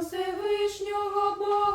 Всевишнього Бога.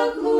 Yahoo!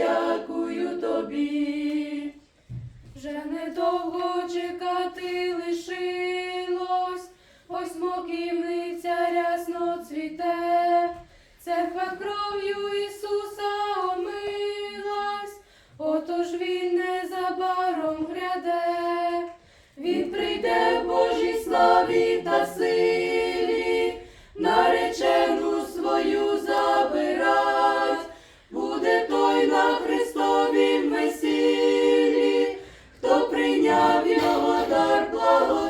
дякую тобі, вже не довго чекати лишилось, ось моківниця рясно цвіте, церква кров'ю Ісуса омилась, отож Він незабаром гряде, Він прийде в Божій славі та силі.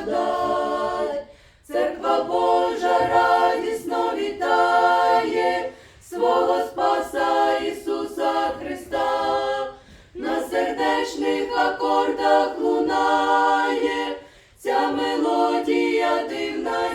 Благодать. Церква Божа радісно вітає свого Спаса Ісуса Христа, на сердечних акордах лунає ця мелодія дивна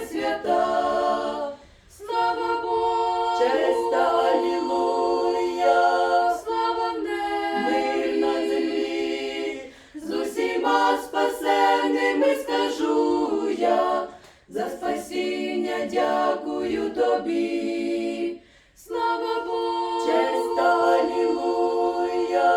за спасіння дякую тобі, слава Богу, честь алілуя,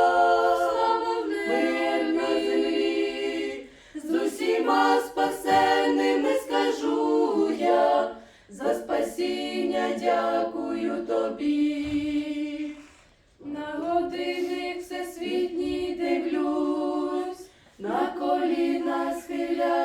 слава в мир на землі, з усіма спасенними скажу я, за спасіння дякую тобі, на годинник всесвітній дивлюсь, на коліна схиляю.